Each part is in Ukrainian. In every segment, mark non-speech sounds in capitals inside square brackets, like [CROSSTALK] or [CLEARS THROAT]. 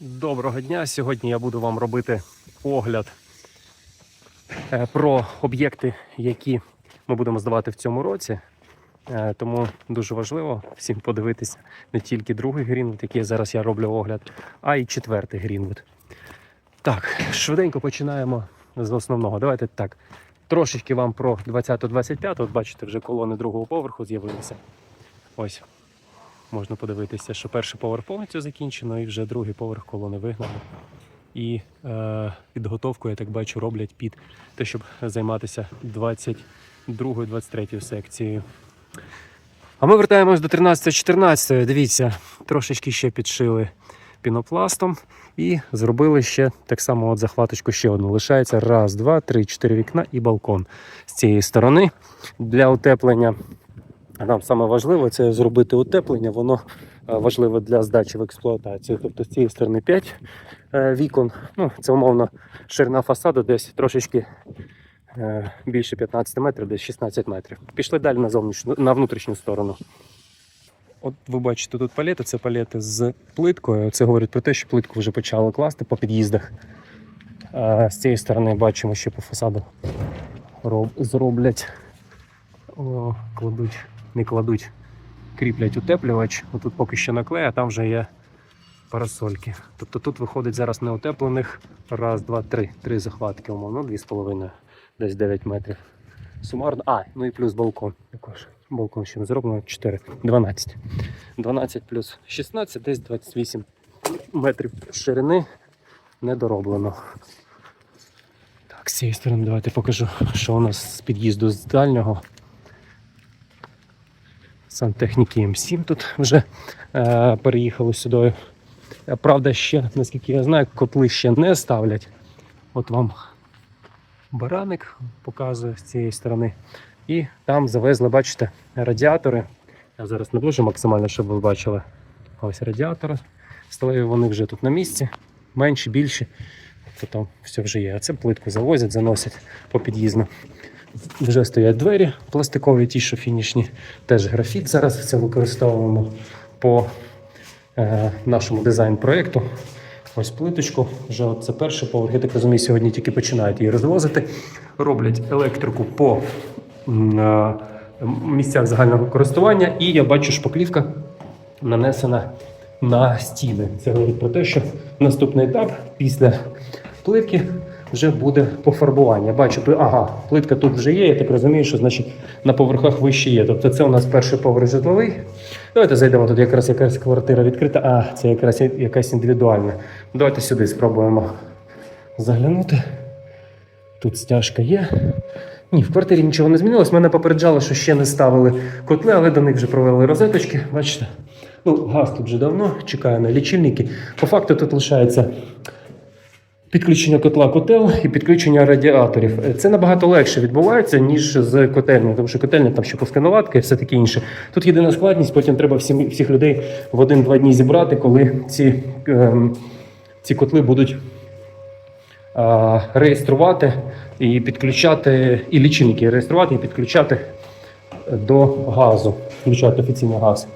Доброго дня! Сьогодні я буду вам робити огляд е, про об'єкти, які ми будемо здавати в цьому році. Е, Тому дуже важливо всім подивитися не тільки другий Грінвуд, який зараз я роблю огляд, а й четвертий Грінвуд. Так, швиденько починаємо з основного. Давайте так. Трошечки вам про 20-25. От бачите, вже колони другого поверху з'явилися. Ось можна подивитися, що перший поверх повністю закінчено, і вже другий поверх колони вигнано. І е, підготовку, я так бачу, роблять під те, щоб займатися 22-23 секцією. А ми вертаємось до 13-14. Дивіться, трошечки ще підшили пінопластом і зробили ще так само от захваточку ще одну. Лишається раз, два, три, чотири вікна і балкон з цієї сторони для утеплення. Нам саме важливо це зробити утеплення, воно е, важливо для здачі в експлуатацію. Тобто з цієї сторони 5 е, вікон. Ну, це умовно ширина фасаду десь трошечки е, більше 15 метрів, десь 16 метрів. Пішли далі на зовнішню, на внутрішню сторону. От ви бачите тут палети, це палети з плиткою. Це говорить про те, що плитку вже почали класти по під'їздах. З цієї сторони бачимо, що по фасаду роб- зроблять. О, кладуть, не кладуть, кріплять утеплювач. Отут поки що наклея, а там вже є парасольки. Тобто тут виходить зараз неутеплених. Раз, два, три. Три захватки, умовно, дві з половиною, десь 9 метрів. Сумарно. А, ну і плюс балкон також. Балкон ще не зроблено 4. 12. 12 плюс 16, десь 28 метрів ширини недороблено. Так, з цієї сторони давайте покажу, що у нас з під'їзду з дальнього. Сантехніки М7 тут вже е, переїхали сюди. Правда, ще, наскільки я знаю, котли ще не ставлять. От вам бараник показує з цієї сторони. І там завезли, бачите, радіатори. Я зараз наближу максимально, щоб ви бачили. Ось радіатори. Сталеві вони вже тут на місці, менші, більші. То там все вже є. А це плитку завозять, заносять по під'їзду. Вже стоять двері пластикові, ті, що фінішні. Теж графіт зараз це використовуємо по е, нашому дизайн-проєкту. Ось плиточку. Вже це перший поверх. Я так розумію, сьогодні тільки починають її розвозити. Роблять електрику по е, місцях загального користування. І я бачу, шпаклівка нанесена на стіни. Це говорить про те, що наступний етап після плитки вже буде пофарбування. Бачу, ага, плитка тут вже є. Я так розумію, що значить на поверхах вище є. Тобто це у нас перший поверх житловий. Давайте зайдемо. Тут якраз якась квартира відкрита. А, це якраз якась індивідуальна. Давайте сюди спробуємо заглянути. Тут стяжка є. Ні, в квартирі нічого не змінилось. Мене попереджали, що ще не ставили котли, але до них вже провели розеточки. Бачите? Ну, газ тут вже давно чекає на лічильники. По факту тут лишається підключення котла котел і підключення радіаторів. Е, Це набагато легше відбувається, ніж з котельні, тому що котельня там ще пусконаладка і все таке інше. Тут єдина складність, потім треба всім, всіх людей в один-два дні зібрати, коли ці, ем, ці котли будуть реєструвати і підключати, і лічильники реєструвати і підключати до газу, включати офіційний газ.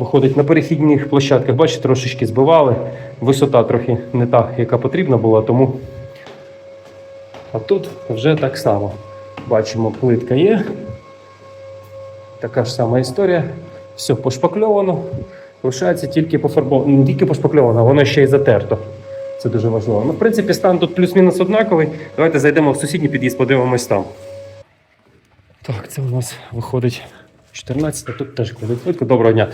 Виходить на перехідних площадках, бачите, трошечки збивали. Висота трохи не та, яка потрібна була, тому. А тут вже так само. Бачимо, плитка є. Така ж сама історія. Все пошпакльовано. Лишається тільки пофарбовано. Не тільки пошпакльовано, воно ще й затерто. Це дуже важливо. Ну, в принципі, стан тут плюс-мінус однаковий. Давайте зайдемо в сусідній під'їзд, подивимось там. Так, це у нас виходить 14, тут теж кладуть плитку. Доброго дня.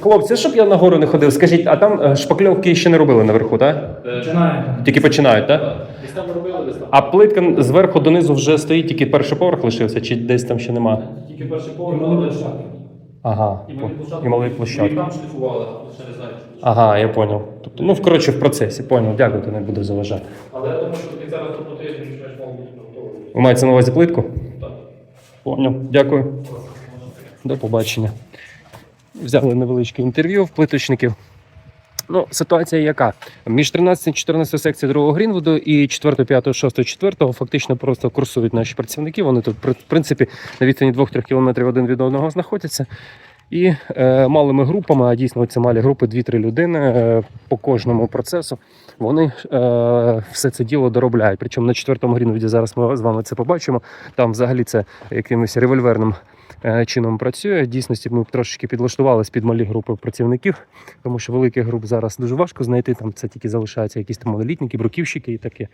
Хлопці, щоб я нагору не ходив, скажіть, а там е, шпакльовки ще не робили наверху, так? Починаємо. Тільки починають, так? Десь там робили, десь там. А плитка зверху донизу вже стоїть, тільки перший поверх лишився, чи десь там ще нема? Тільки перший поверх мали площадки. Ага. І мали площадки. І мали І там шліфували, ще не Ага, я понял. Тобто, ну, коротше, в процесі, понял. Дякую, то не буду заважати. Але я думаю, що зараз тут потрібно, що ж мав бути готовий. Ви маєте на увазі плитку? Так. Понял. Дякую. До побачення. Взяли невеличке інтерв'ю в плиточників. Ну, ситуація яка? Між 13 і 14 секції другого Грінвуду і 4, 5, 6, 4 фактично просто курсують наші працівники. Вони тут, в принципі, на відстані 2-3 км один від одного знаходяться. І е, малими групами, а дійсно це малі групи 2-3 людини е, по кожному процесу, вони е, все це діло доробляють. Причому на четвертому грінвіді зараз ми з вами це побачимо. Там взагалі це якимось револьверним чином працює. В дійсності ми трошечки підлаштувалися під малі групи працівників, тому що великих груп зараз дуже важко знайти. Там це тільки залишаються якісь там малолітники, бруківщики і такі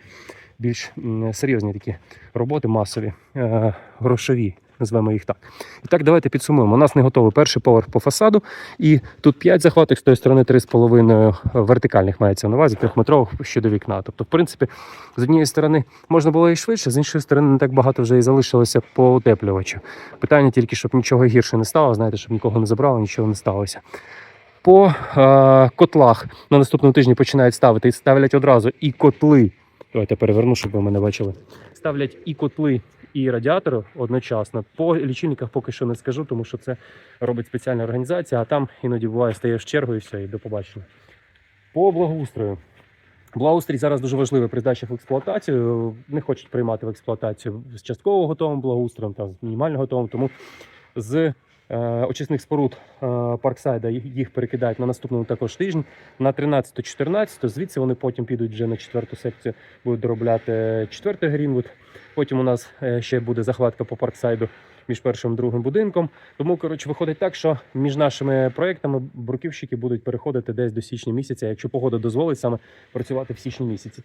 більш серйозні такі роботи, масові, е, грошові. Назвемо їх так. І так, давайте підсумуємо. У нас не готовий перший поверх по фасаду, і тут 5 захваток, з тої сторони 3,5 вертикальних мається на увазі, трьохметрових щодо вікна. Тобто, в принципі, з однієї сторони можна було і швидше, з іншої сторони, не так багато вже і залишилося по утеплювачу. Питання тільки, щоб нічого гірше не стало, знаєте, щоб нікого не забрало, нічого не сталося. По е, котлах на наступному тижні починають ставити і ставлять одразу і котли. Давайте переверну, щоб ви мене бачили. Ставлять і котли, і радіатори одночасно. По лічильниках поки що не скажу, тому що це робить спеціальна організація, а там іноді буває стаєш в чергу і все, і до побачення. По благоустрою. Благоустрій зараз дуже важливий при здачі в експлуатацію. Не хочуть приймати в експлуатацію з частково готовим благоустроєм та з мінімально готовим. Тому з очисних споруд е, Парксайда їх перекидають на наступному також тижні на 13-14. Звідси вони потім підуть вже на четверту секцію, будуть доробляти четвертий Грінвуд. Потім у нас е, ще буде захватка по Парксайду між першим і другим будинком. Тому, коротше, виходить так, що між нашими проектами бруківщики будуть переходити десь до січня місяця, якщо погода дозволить саме працювати в січні місяці.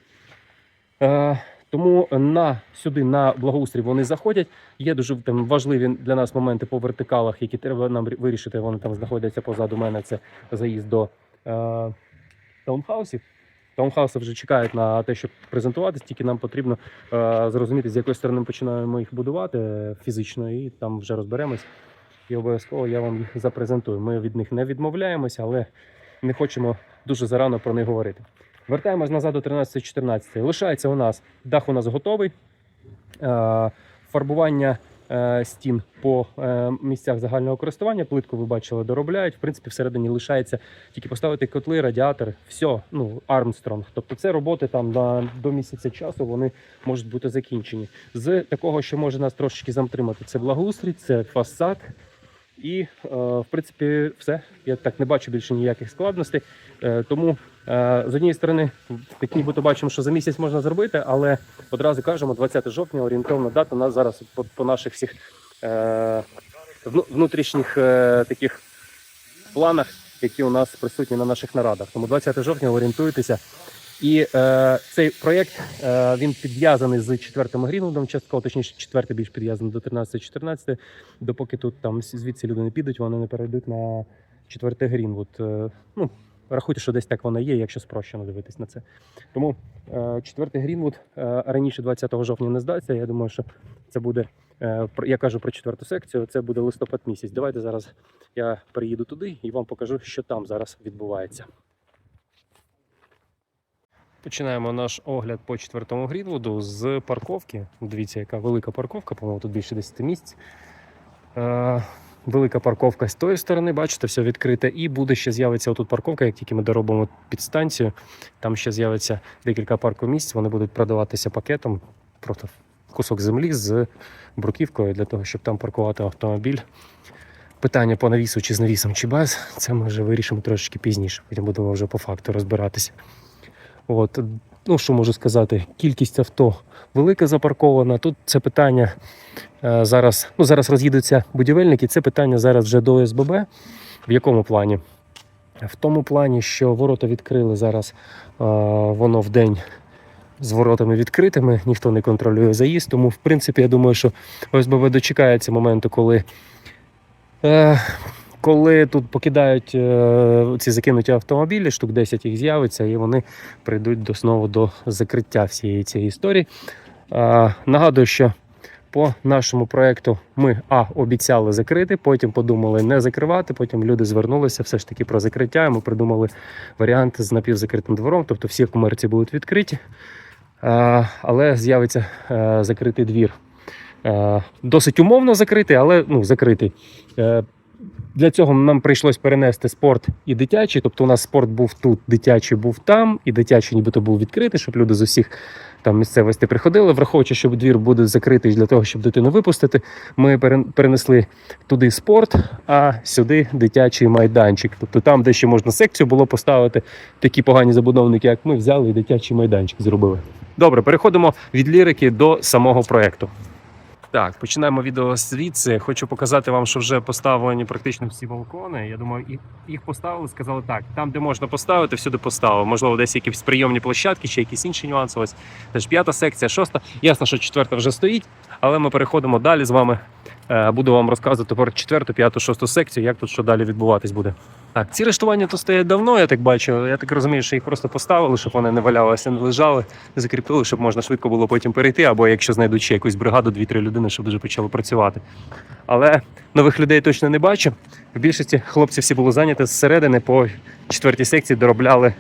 Тому на сюди на благоустрій вони заходять. Є дуже там важливі для нас моменти по вертикалах, які треба нам вирішити. Вони там знаходяться позаду мене. Це заїзд до е, таунхаусів. Таунхауси вже чекають на те, щоб презентуватись, тільки нам потрібно е, зрозуміти, з якої сторони ми починаємо їх будувати фізично, і там вже розберемось. І обов'язково я вам їх запрезентую. Ми від них не відмовляємося, але не хочемо дуже зарано про них говорити. Вертаємось назад до 13-14. Лишається у нас дах у нас готовий. Е, Фарбування е, стін по е, місцях загального користування. Плитку ви бачили, доробляють. В принципі, всередині лишається тільки поставити котли, радіатори, все, ну, Армстронг. Тобто це роботи там на, до місяця часу вони можуть бути закінчені. З такого, що може нас трошечки затримати, це благоустрій, це фасад. І, в принципі, все. Я так не бачу більше ніяких складностей. Тому з однієї сторони, так нібито бачимо, що за місяць можна зробити, але одразу кажемо, 20 жовтня орієнтовна дата. Нас зараз по, по наших всіх е, внутрішніх е, таких планах, які у нас присутні на наших нарадах. Тому 20 жовтня орієнтуйтеся. І е, цей проєкт е, він підв'язаний з четвертим Грінвудом, частково, точніше, четвертий більш підв'язаний до 13-14. Допоки тут там звідси люди не підуть, вони не перейдуть на четвертий Грінвуд. Е, ну, рахуйте, що десь так воно є, якщо спрощено дивитись на це. Тому е, четвертий Грінвуд е, раніше 20 жовтня не здасться. Я думаю, що це буде. е, Я кажу про четверту секцію. Це буде листопад місяць. Давайте зараз я приїду туди і вам покажу, що там зараз відбувається. Починаємо наш огляд по четвертому Грінвуду з парковки. Дивіться, яка велика парковка, по-моєму, тут більше 10 місць. Велика парковка з тої сторони, бачите, все відкрите. І буде ще з'явиться отут парковка, як тільки ми доробимо підстанцію. Там ще з'явиться декілька паркомісць, вони будуть продаватися пакетом. Просто кусок землі з бруківкою для того, щоб там паркувати автомобіль. Питання по навісу, чи з навісом, чи без, це ми вже вирішимо трошки пізніше. Потім будемо вже по факту розбиратися. От, ну що можу сказати, кількість авто велика запаркована. Тут це питання е, зараз. Ну зараз роз'їдуться будівельники. Це питання зараз вже до ОСББ. В якому плані? В тому плані, що ворота відкрили зараз. е, воно в день з воротами відкритими, ніхто не контролює заїзд. Тому, в принципі, я думаю, що ОСББ дочекається моменту, коли. Коли тут покидають е, ці закинуті автомобілі, штук 10 їх з'явиться, і вони прийдуть до знову до закриття всієї цієї історії. Нагадую, що по нашому проекту ми а обіцяли закрити, потім подумали не закривати. Потім люди звернулися все ж таки про закриття. Ми придумали варіант з напівзакритим двором, тобто всі комерції будуть відкриті, але з'явиться е, закритий двір. Е, досить умовно закритий, але ну, закритий. Для цього нам прийшлось перенести спорт і дитячий. Тобто у нас спорт був тут, дитячий був там, і дитячий нібито був відкритий, щоб люди з усіх там місцевості приходили, враховуючи, що двір буде закритий для того, щоб дитину випустити. Ми перенесли туди спорт, а сюди дитячий майданчик. Тобто там, де ще можна секцію було поставити, такі погані забудовники, як ми, взяли і дитячий майданчик зробили. Добре, переходимо від лірики до самого проекту. Так, починаємо відео звідси. Хочу показати вам, що вже поставлені практично всі балкони. Я думаю, їх, поставили, сказали так. Там, де можна поставити, всюди поставили. Можливо, десь якісь прийомні площадки чи якісь інші нюанси. Ось теж п'ята секція, шоста. Ясно, що четверта вже стоїть, але ми переходимо далі з вами. Е, Буду вам розказувати про четверту, п'яту, шосту секцію, як тут що далі відбуватись буде. Так, ці рештування тут стоять давно, я так бачу. Я так розумію, що їх просто поставили, щоб вони не валялися, не лежали, закріпили, щоб можна швидко було потім перейти, або якщо знайдуть ще якусь бригаду, 2-3 людини, щоб вже почали працювати. Але нових людей точно не бачу. В більшості хлопці всі були зайняті зсередини по четвертій секції доробляли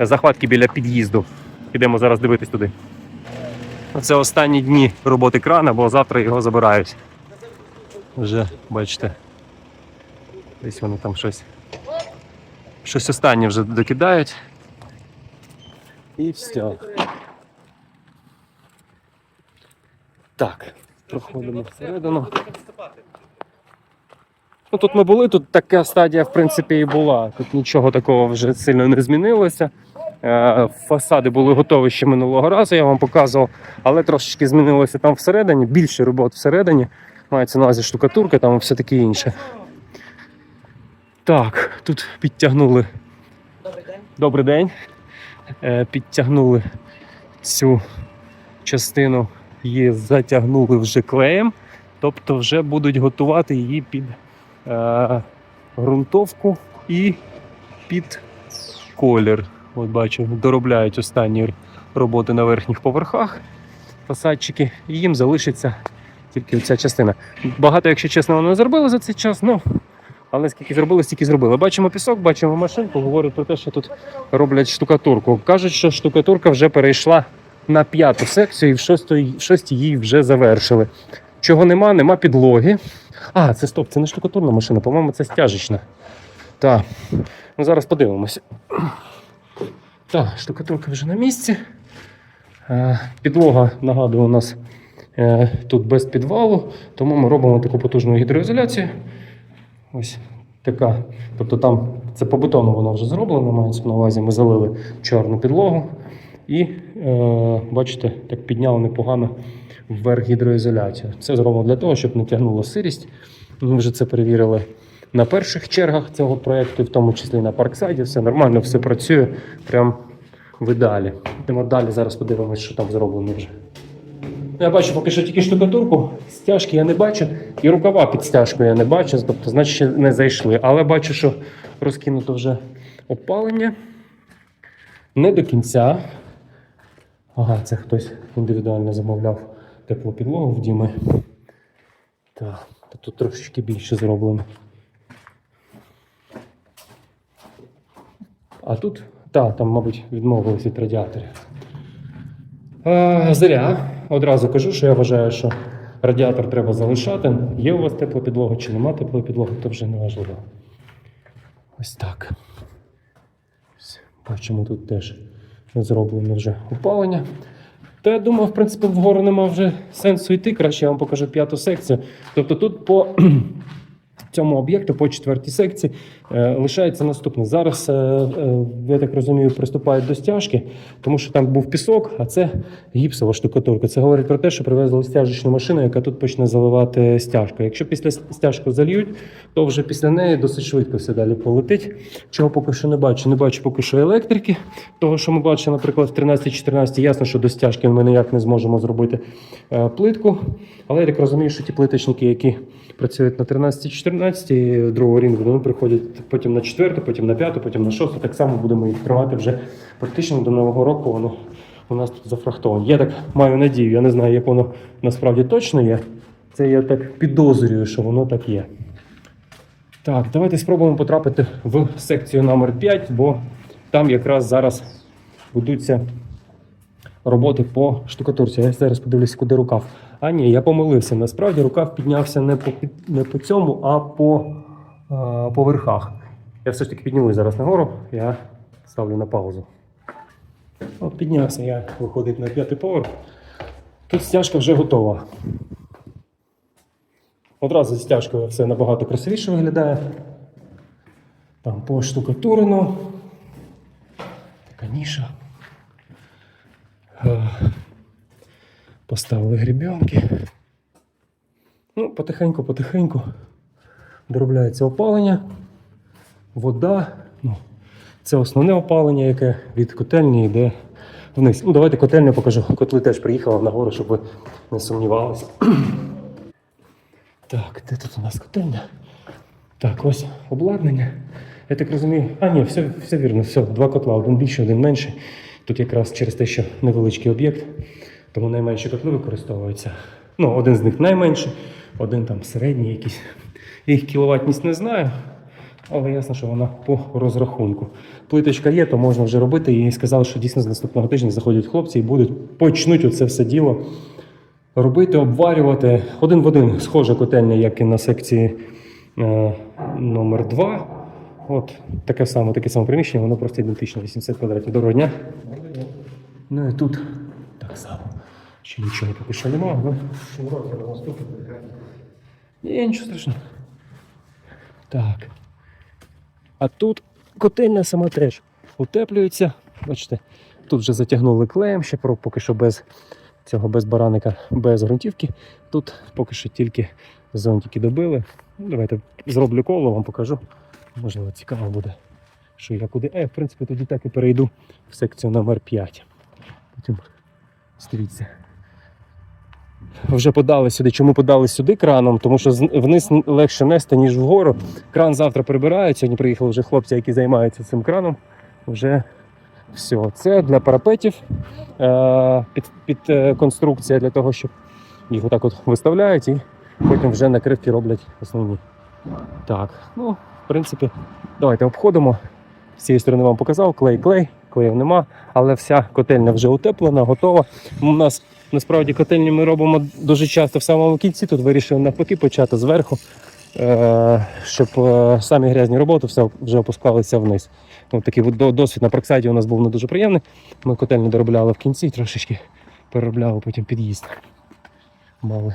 захватки біля під'їзду. Підемо зараз дивитись туди. Це останні дні роботи крана, бо завтра його забирають. Вже бачите. Десь вони там щось. Щось останнє вже докидають. І все. Так, проходимо всередину. Ну, тут ми були, тут така стадія, в принципі, і була. Тут нічого такого вже сильно не змінилося. Е, Фасади були готові ще минулого разу, я вам показував, але трошечки змінилося там всередині, більше робот всередині. Мається на увазі штукатурка, там все таке інше. Так, тут підтягнули. Добрий день. Добрий день. Е, Підтягнули цю частину, її затягнули вже клеєм, тобто вже будуть готувати її під е, ґрунтовку і під колір. От бачу, доробляють останні роботи на верхніх поверхах. Фасадчики, і їм залишиться тільки ця частина. Багато, якщо чесно, вони не зробили за цей час, ну але скільки зробили, стільки зробили. Бачимо пісок, бачимо машинку, говорять про те, що тут роблять штукатурку. Кажуть, що штукатурка вже перейшла на п'яту секцію і в шостій, її вже завершили. Чого нема, нема підлоги. А, це стоп, це не штукатурна машина, по-моєму, це стяжечна. Так, ну зараз подивимося. Так, штукатурка вже на місці. Е, Підлога, нагадую, у нас е, тут без підвалу, тому ми робимо таку потужну гідроізоляцію. Ось така. Тобто там це по бетону воно вже зроблено, мається на увазі. Ми залили чорну підлогу і, е, бачите, так підняли непогано вверх гідроізоляцію. Це зроблено для того, щоб не тягнуло сирість. Ми вже це перевірили на перших чергах цього проєкту, в тому числі на парксайді. Все нормально, все працює прям в ідеалі. Йдемо далі, зараз подивимось, що там зроблено вже. Я бачу поки що тільки штукатурку, стяжки я не бачу, і рукава під стяжкою я не бачу, тобто, значить, ще не зайшли. Але бачу, що розкинуто вже опалення. Не до кінця. Ага, це хтось індивідуально замовляв теплу підлогу в Діми. Так, тут трошечки більше зроблено. А тут, так, там, мабуть, відмовились від радіаторів. Зря. Одразу кажу, що я вважаю, що радіатор треба залишати. Є у вас тепла підлога чи нема теплої підлоги, то вже не важливо. Ось так. Бачимо, тут теж зроблено вже опалення. Та я думаю, в принципі, вгору нема вже сенсу йти. Краще я вам покажу п'яту секцію. Тобто тут по [CLEARS THROAT] цьому об'єкту, по четвертій секції, лишається наступне. Зараз, е, е, я так розумію, приступають до стяжки, тому що там був пісок, а це гіпсова штукатурка. Це говорить про те, що привезли стяжечну машину, яка тут почне заливати стяжку. Якщо після стяжку зальють, то вже після неї досить швидко все далі полетить. Чого поки що не бачу. Не бачу поки що електрики. Того, що ми бачимо, наприклад, в 13-14, ясно, що до стяжки ми ніяк не зможемо зробити е, плитку. Але я так розумію, що ті плиточники, які працюють на 13-14 другого рівня, вони приходять потім на четверту, потім на п'яту, потім на шосту. Так само будемо їх тривати вже практично до нового року. Воно у нас тут зафрахтовано. Я так маю надію, я не знаю, як воно насправді точно є. Це я так підозрюю, що воно так є. Так, давайте спробуємо потрапити в секцію номер 5, бо там якраз зараз ведуться роботи по штукатурці. Я зараз подивлюся, куди рукав. А ні, я помилився. Насправді рукав піднявся не по, не по цьому, а по, по верхах. Я все ж таки піднімусь зараз нагору, я ставлю на паузу. От піднявся я виходить на п'ятий поверх. Тут стяжка вже готова. Одразу зі стяжкою все набагато красивіше виглядає. Там поштукатурено. Така ніша. Е, Поставили грібенки. Ну, потихеньку, потихеньку доробляється опалення, вода. Ну, це основне опалення, яке від котельні йде вниз. Ну, давайте котельню покажу. Котли теж приїхала нагору, щоб ви не сумнівалися. [CLEARS THROAT] Так, де тут у нас котельня? Так, ось обладнання. Я так розумію. А, ні, все, все вірно, все, два котла, один більший, один менший. Тут якраз через те, що невеличкий об'єкт, тому найменші котли використовуються. Ну, один з них найменший, один там середній якийсь. Їх кіловатність не знаю, але ясно, що вона по розрахунку. Плиточка є, то можна вже робити. І сказали, що дійсно з наступного тижня заходять хлопці і будуть почнуть оце все діло робити, обварювати. Один в один схожа котельня, як і на секції е, номер 2 От таке саме, таке саме приміщення, воно просто ідентично, 80 квадратів. Доброго дня. Ну і тут так само. Ще нічого поки що немає, але Ні, нічого страшного. Так. А тут котельня сама теж утеплюється. Бачите, тут вже затягнули клеєм, ще поки що без цього без бараника, без ґрунтівки. Тут поки що тільки зонтики добили. Ну, давайте зроблю коло, вам покажу. Можливо, цікаво буде, що я куди. Е, в принципі, тоді так і перейду в секцію номер 5. Потім дивіться. Вже подали сюди. Чому подали сюди краном? Тому що вниз легше нести, ніж вгору. Кран завтра прибирають. Сьогодні приїхали вже хлопці, які займаються цим краном. Вже все. Це для парапетів е, під, під е, конструкція для того, щоб їх отак от виставляють і потім вже накривки роблять основні. Так, ну, в принципі, давайте обходимо. З цієї сторони вам показав, клей, клей, клеїв нема, але вся котельня вже утеплена, готова. У нас насправді котельні ми робимо дуже часто в самому кінці. Тут вирішили навпаки почати зверху, е, щоб е, самі грязні роботи все вже опускалися вниз. Ну, такий досвід на Проксайді у нас був не дуже приємний. Ми котельню доробляли в кінці, трошечки переробляли потім під'їзд. Мали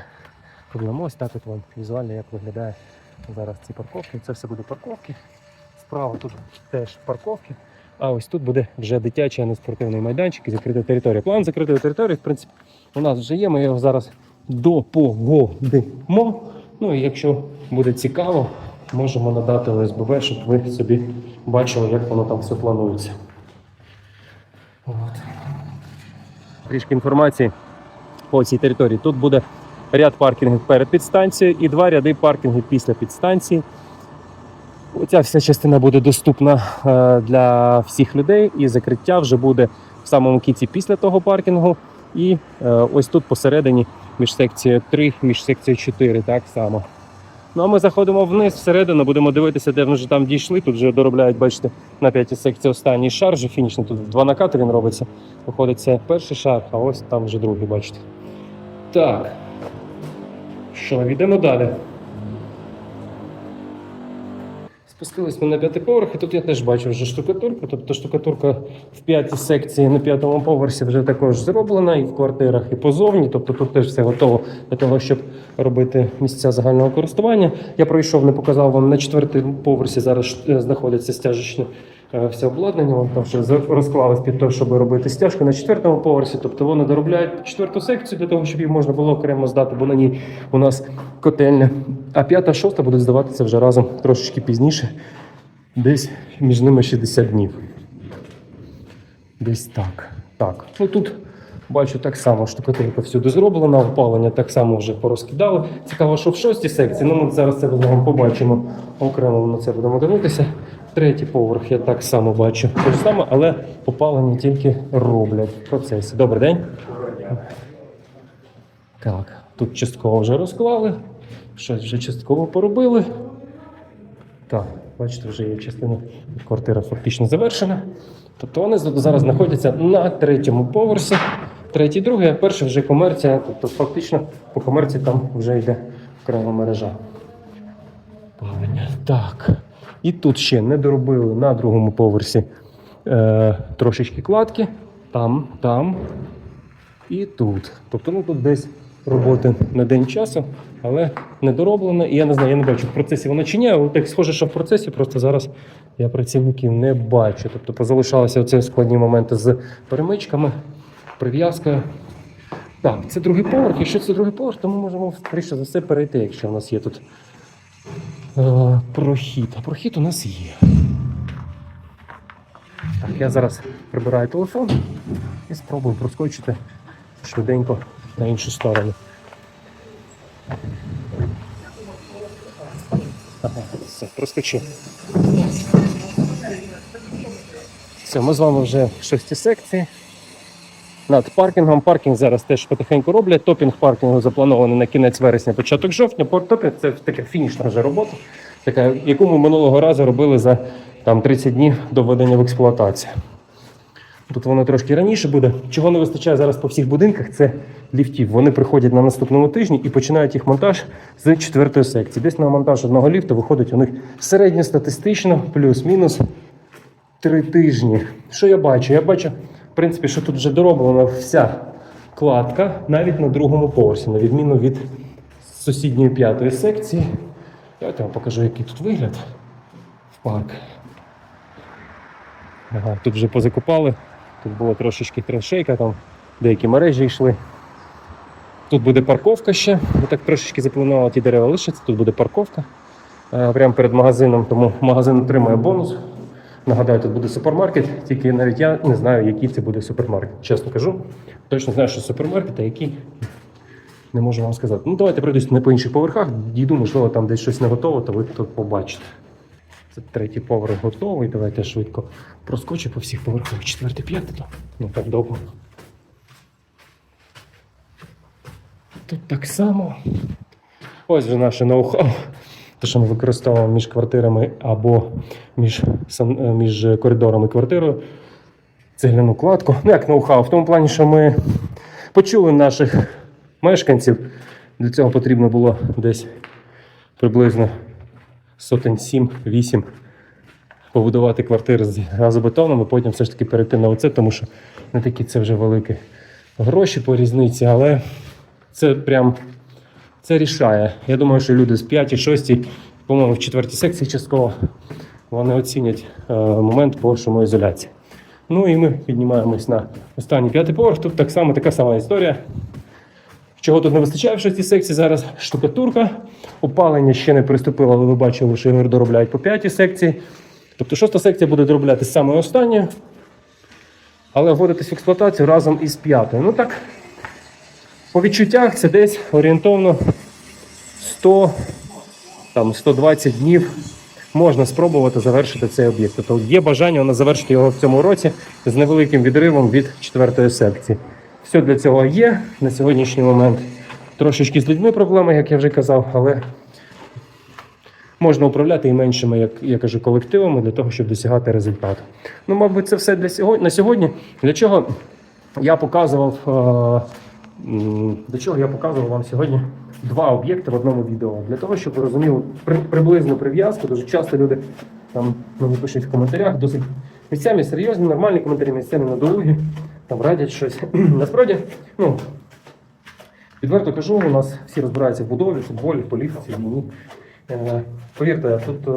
проблему. Ось так от вам візуально як виглядає зараз ці парковки. Це все буде парковки. Справа тут теж парковки. А ось тут буде вже дитячий, а не спортивний майданчик і закрита територія. План закритої території, в принципі, у нас вже є. Ми його зараз допогодимо. Ну і якщо буде цікаво, можемо надати ОСББ, щоб ви собі бачили, як воно там все планується. От. Трішки інформації по цій території. Тут буде ряд паркінгів перед підстанцією і два ряди паркінгів після підстанції. Оця вся частина буде доступна е, для всіх людей, і закриття вже буде в самому кінці після того паркінгу. І е, ось тут посередині між секцією 3, між секцією 4, так само. Ну а ми заходимо вниз всередину, будемо дивитися, де ми вже там дійшли. Тут вже доробляють, бачите, на п'ятій секції останній шар, вже фінішний. Тут два накати він робиться. Виходить, це перший шар, а ось там вже другий, бачите. Так. Що, йдемо далі. Спустились ми на п'ятий поверх, і тут я теж бачу вже штукатурку. Тобто штукатурка в п'ятій секції на п'ятому поверсі вже також зроблена і в квартирах, і позовні. Тобто тут теж все готово для того, щоб робити місця загального користування. Я пройшов, не показав вам на четвертому поверсі. Зараз е, знаходиться стяжечне е, все обладнання. Там вже розклалось під те, щоб робити стяжку на четвертому поверсі. Тобто вони доробляють четверту секцію для того, щоб її можна було окремо здати, бо на ній у нас котельня. А п'ята, шоста будуть здаватися вже разом трошечки пізніше. Десь між ними 60 днів. Десь так. Так. Ну тут бачу так само, штукатурка всюди зроблена, опалення так само вже порозкидали. Цікаво, що в шостій секції, ну ми зараз це з побачимо. Окремо на це будемо дивитися. Третій поверх я так само бачу. Те ж саме, але опалення тільки роблять в процесі. Добрий день. Так, тут частково вже розклали, щось вже частково поробили. Так, бачите, вже є частина квартира фактично завершена. Тобто вони зараз знаходяться на третьому поверсі. Третій, другий, а перший вже комерція. Тобто фактично по комерції там вже йде окрема мережа. Так. І тут ще не доробили на другому поверсі е, трошечки кладки. там, там і тут. Тобто, ну тут десь роботи на день часу, але не дороблено. І я не знаю, я не бачу в процесі воно чи ні. але Так схоже, що в процесі, просто зараз я працівників не бачу. Тобто позалишалися оці складні моменти з перемичками, прив'язкою. Так, це другий поверх. Якщо це другий поверх, то ми можемо скоріше за все перейти, якщо у нас є тут е, прохід. А прохід у нас є. Так, я зараз прибираю телефон і спробую проскочити швиденько на іншу сторону. Ага, все, проскочив. Все, ми з вами вже в шостій секції. Над паркінгом. Паркінг зараз теж потихеньку роблять. Топінг паркінгу запланований на кінець вересня, початок жовтня. Топінг це така фінішна вже робота, така, яку ми минулого разу робили за там, 30 днів до введення в експлуатацію. Тут воно трошки раніше буде. Чого не вистачає зараз по всіх будинках, це ліфтів. Вони приходять на наступному тижні і починають їх монтаж з четвертої секції. Десь на монтаж одного ліфту виходить у них середньостатистично, плюс-мінус три тижні. Що я бачу? Я бачу, в принципі, що тут вже дороблена вся кладка, навіть на другому поверсі, на відміну від сусідньої п'ятої секції. Давайте вам покажу, який тут вигляд в парк. Ага, тут вже позакопали. Тут було трошечки траншейка, там деякі мережі йшли. Тут буде парковка ще. Ми так трошечки запланували ті дерева лишаться. Тут буде парковка е, прямо перед магазином, тому магазин отримає бонус. Нагадаю, тут буде супермаркет, тільки навіть я не знаю, який це буде супермаркет. Чесно кажу. Точно знаю, що супермаркет, а який не можу вам сказати. Ну, давайте пройдусь не по інших поверхах. Дійду, можливо, там десь щось не готово, то ви тут побачите. Це третій поверх готовий. Давайте швидко проскочу по всіх поверхах. Четвертий, п'ятий, ну так довго. Тут так само. Ось же наше ноу-хау. Те, що ми використовуємо між квартирами або між, е, між коридором і квартирою. Цегляну кладку. Ну, як ноу-хау, в тому плані, що ми почули наших мешканців. Для цього потрібно було десь приблизно сотень 7-8 побудувати квартири з газобетоном, і потім все ж таки перейти на оце, тому що не такі це вже великі гроші по різниці, але це прям це рішає. Я думаю, що люди з 5 6 по-моєму, в четвертій секції частково вони оцінять е, момент по шумоізоляції. Ну і ми піднімаємось на останній п'ятий поверх. Тут так само така сама історія. Чого тут не вистачає в шостій секції зараз штукатурка. Опалення ще не приступило, але ви бачили, що його доробляють по п'ятій секції. Тобто шоста секція буде доробляти саме останньою, але вводитись в експлуатацію разом із п'ятою. Ну так, по відчуттях це десь орієнтовно 100, там, 120 днів можна спробувати завершити цей об'єкт. Тобто є бажання нас завершити його в цьому році з невеликим відривом від четвертої секції. Все для цього є на сьогоднішній момент. Трошечки з людьми проблеми, як я вже казав, але можна управляти і меншими, як я кажу, колективами для того, щоб досягати результату. Ну, мабуть, це все для сьогодні. На сьогодні. Для чого я показував, е, для чого я показував вам сьогодні два об'єкти в одному відео. Для того, щоб ви розуміли при, приблизну прив'язку. Дуже часто люди там мені пишуть в коментарях досить місцями серйозні, нормальні коментарі, місцями надолугі, там радять щось. [CLEARS THROAT] Насправді, ну. Відверто кажу, у нас всі розбираються в будові, футболі, в політиці, в війні. Е, Повірте, тут е,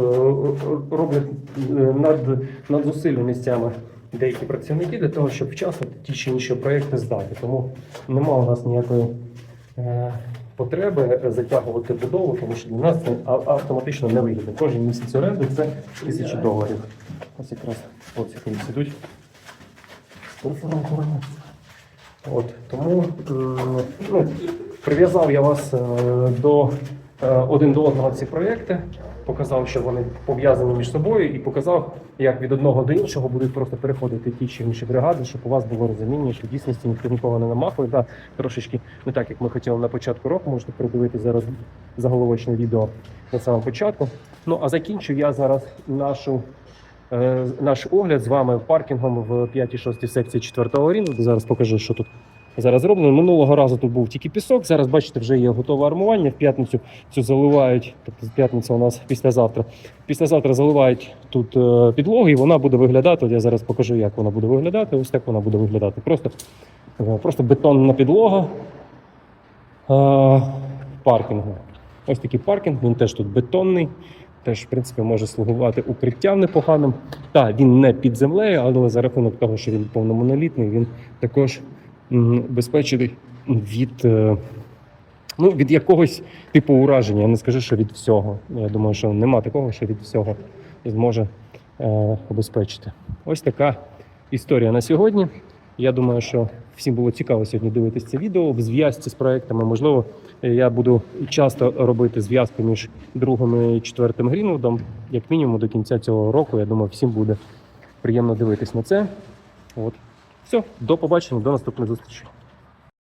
роблять е, над, над зусилля місцями деякі працівники для того, щоб вчасно ті чи інші проекти здати. Тому нема у нас ніякої е, потреби затягувати будову, тому що для нас це автоматично не вигідно. Кожен місяць оренди це тисячі доларів. Ось якраз хлопці ідуть. От, тому е, ну, прив'язав я вас е, до е, один до одного ці проєкти, показав, що вони пов'язані між собою, і показав, як від одного до іншого будуть просто переходити ті чи інші бригади, щоб у вас було розуміння, що в дійсності ніхто нікого не намахує. Да, трошечки не так, як ми хотіли на початку року, можете передивитися зараз заголовочне відео на самому початку. Ну а закінчу я зараз нашу. Е, Наш огляд з вами паркінгом в 5-6 секції 4-го рівня. Зараз покажу, що тут зараз зроблено. Минулого разу тут був тільки пісок. Зараз бачите, вже є готове армування. В п'ятницю цю заливають. Тобто п'ятниця у нас післязавтра. Післязавтра заливають тут е, підлогу, і вона буде виглядати. От я зараз покажу, як вона буде виглядати. Ось так вона буде виглядати. Просто, е, просто бетонна підлога паркінгу. Ось такий паркінг, він теж тут бетонний. Теж, в принципі, може слугувати укриттям непоганим. Так, він не під землею, але за рахунок того, що він повномонолітний, він також м, безпечений від, е, ну, від якогось типу ураження. Я не скажу, що від всього. Я думаю, що нема такого, що від всього зможе е, обезпечити. Ось така історія на сьогодні. Я думаю, що всім було цікаво сьогодні дивитися це відео в зв'язці з проектами. Можливо, я буду часто робити зв'язку між другим і четвертим Грінвудом, як мінімум до кінця цього року. Я думаю, всім буде приємно дивитись на це. От. Все, до побачення, до наступних зустрічей.